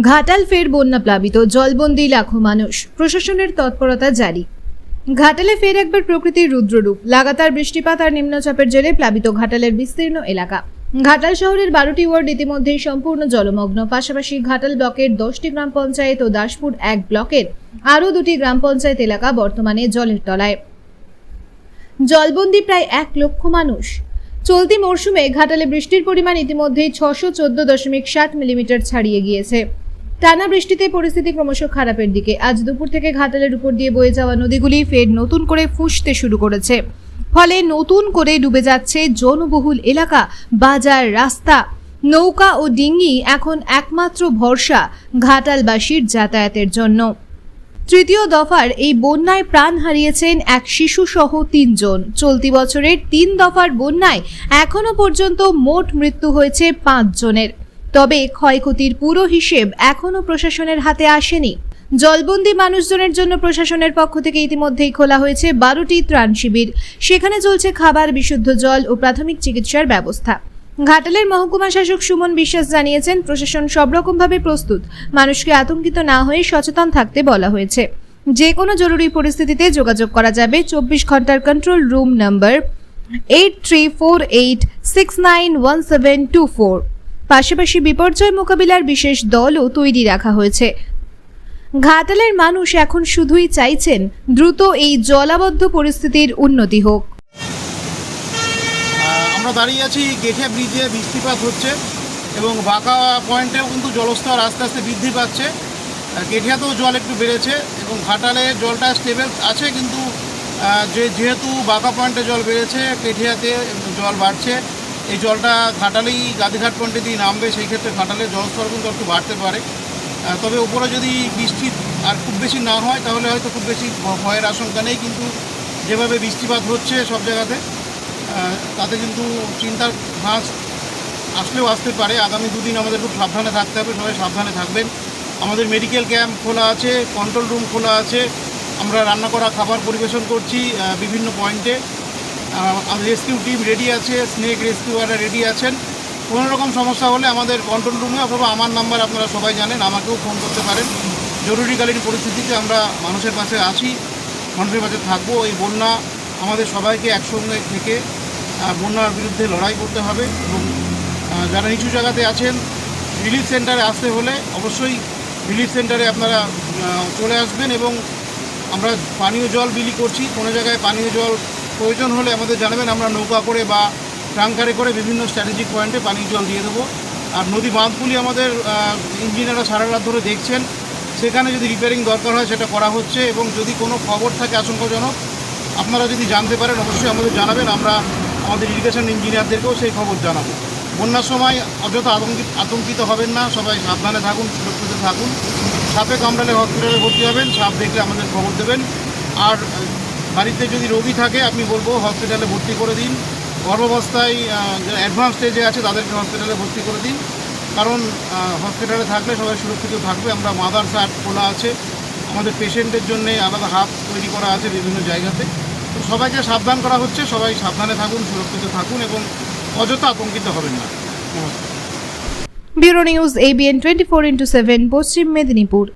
ঘাটাল ফের বন্যা প্লাবিত, জলবন্দি লাখো মানুষ। প্রশাসনের তৎপরতা জারি। ঘাটালে ফের একবার প্রকৃতির রুদ্ররূপ। লাগাতার বৃষ্টিপাত আর নিম্নচাপের জেরে প্লাবিত ঘাটালের বিস্তীর্ণ এলাকা। ঘাটাল শহরের বারোটি ওয়ার্ড ইতিমধ্যেই সম্পূর্ণ জলমগ্ন। পাশাপাশি ঘাটাল ব্লকের দশটি গ্রাম পঞ্চায়েত ও দাসপুর এক ব্লকের আরও দুটি গ্রাম পঞ্চায়েত এলাকা বর্তমানে জলের তলায়। জলবন্দি প্রায় এক লক্ষ মানুষ। চলতি মরশুমে ঘাটালে বৃষ্টির পরিমাণ ইতিমধ্যেই ছশো চোদ্দ দশমিক সাত মিলিমিটার ছাড়িয়ে গিয়েছে। টানা বৃষ্টিতে পরিস্থিতি ক্রমশ খারাপের দিকে। আজ দুপুর থেকে ঘাটালের উপর দিয়ে বয়ে যাওয়া নদীগুলি ফের নতুন করে ফুসতে শুরু করেছে। ফলে নতুন করে ডুবে যাচ্ছে জনবহুল এলাকা, বাজার, রাস্তা। নৌকা ও ডিঙ্গি এখন একমাত্র ভরসা ঘাটালবাসীর যাতায়াতের জন্য। তৃতীয় দফার এই বন্যায় প্রাণ হারিয়েছেন এক শিশু সহ তিনজন। চলতি বছরের তিন দফার বন্যায় এখনও পর্যন্ত মোট মৃত্যু হয়েছে পাঁচ জনের তবে ক্ষয়ক্ষতির পুরো হিসেব এখনও প্রশাসনের হাতে আসেনি। জলবন্দি মানুষজনের জন্য প্রশাসনের পক্ষ থেকে ইতিমধ্যেই খোলা হয়েছে বারোটি ত্রাণ শিবির। সেখানে চলছে খাবার, বিশুদ্ধ জল ও প্রাথমিক চিকিৎসার ব্যবস্থা। ঘাটালের মহকুমা শাসক সুমন বিশ্বাস জানিয়েছেন, প্রশাসন সব রকমভাবে প্রস্তুত। মানুষকে আতঙ্কিত না হয়ে সচেতন থাকতে বলা হয়েছে। যে কোনো জরুরি পরিস্থিতিতে যোগাযোগ করা যাবে। চব্বিশ ঘণ্টার control room number eight three four eight six nine one seven two four. পাশাপাশি বিপর্যয় মোকাবিলার বিশেষ দলও তৈরি রাখা হয়েছে। ঘাটালের মানুষ এখন শুধুই চাইছেন দ্রুত এই জলাবদ্ধ পরিস্থিতির উন্নতি হোক। আমরা দাঁড়িয়ে আছি গেঠিয়া ব্রিজে বৃষ্টিপাত হচ্ছে এবং বাঁকা পয়েন্টেও কিন্তু জলস্তর আস্তে আস্তে বৃদ্ধি পাচ্ছে। গেঠিয়াতেও জল একটু বেড়েছে এবং ঘাটালে জলটা স্টেবল আছে কিন্তু যে যেহেতু বাঁকা পয়েন্টে জল বেড়েছে কেঠিয়াতে জল বাড়ছে। এই জলটা ঘাটালেই গাদিঘাট পয়েন্টে দিয়ে নামবে, সেই ক্ষেত্রে ঘাটালে জলস্তর কিন্তু একটু বাড়তে পারে। তবে উপরে যদি বৃষ্টি আর খুব বেশি না হয়, তাহলে হয়তো খুব বেশি ভয়ের আশঙ্কা নেই, কিন্তু যেভাবে বৃষ্টিপাত হচ্ছে সব জায়গাতে তাতে কিন্তু চিন্তার ভাঁজ আসলেও আসতে পারে। আগামী দুদিন আমাদের খুব সাবধানে থাকতে হবে, সবাই সাবধানে থাকবেন। আমাদের মেডিকেল ক্যাম্প খোলা আছে, কন্ট্রোল রুম খোলা আছে। আমরা রান্না করা, খাবার পরিবেশন করছি বিভিন্ন পয়েন্টে। রেস্কিউ টিম রেডি আছে স্নেক রেস্কিউয়াররা রেডি আছেন। কোনো রকম সমস্যা হলে আমাদের কন্ট্রোল রুমে অথবা আমার নাম্বার আপনারা সবাই জানেন, আমাকেও ফোন করতে পারেন। জরুরিকালীন পরিস্থিতিতে আমরা মানুষের পাশে আছি মানুষের পাশে থাকব। এই বন্যা আমাদের সবাইকে একসঙ্গে থেকে বন্যার বিরুদ্ধে লড়াই করতে হবে এবং যারা নিচু জায়গাতে আছেন রিলিফ সেন্টারে আসতে হলে অবশ্যই রিলিফ সেন্টারে আপনারা চলে আসবেন এবং আমরা পানীয় জল বিলি করছি। কোনো জায়গায় পানীয় জল প্রয়োজন হলে আমাদের জানাবেন, আমরা নৌকা করে বা ট্রাঙ্কারে করে বিভিন্ন স্ট্র্যাটেজিক পয়েন্টে পানির জল দিয়ে দেবো। আর নদী বাঁধগুলি আমাদের ইঞ্জিনিয়াররা সারা রাত ধরে দেখছেন। সেখানে যদি রিপেয়ারিং দরকার হয়, সেটা করা হচ্ছে এবং যদি কোনো খবর থাকে আশঙ্কাজনক, আপনারা যদি জানতে পারেন, অবশ্যই আমাদের জানাবেন, আমরা আমাদের ইরিগেশন ইঞ্জিনিয়ারদেরকেও সেই খবর জানাব। বন্যার সময় অযথা আতঙ্কিত আতঙ্কিত হবেন না, সবাই সাবধানে থাকুন, সুরক্ষিত থাকুন। সাপে কামড়ালে হসপিটালে ভর্তি হবেন, সাপ দেখলে আমাদের খবর দেবেন। আর বাড়িতে যদি রোগী থাকে, আমি বলব হসপিটালে ভর্তি করে দিন। গর্ভাবস্থায় অ্যাডভান্স স্টেজে আছে, তাদেরকে হসপিটালে ভর্তি করে দিন। কারণ হসপিটালে থাকলে সবাই সুরক্ষিত থাকবে। আমরা মাদার অ্যাপ খোলা আছে। আমাদের পেশেন্টের জন্য আলাদা হাব তৈরি করা আছে বিভিন্ন জায়গাতে। তো সবাইকে সাবধান করা হচ্ছে। সবাই সাবধানে থাকুন, সুরক্ষিত থাকুন এবং অযথা আতঙ্কিত হবেন না। নমস্কার। Bureau news ABN twenty four into seven Paschim Medinipur.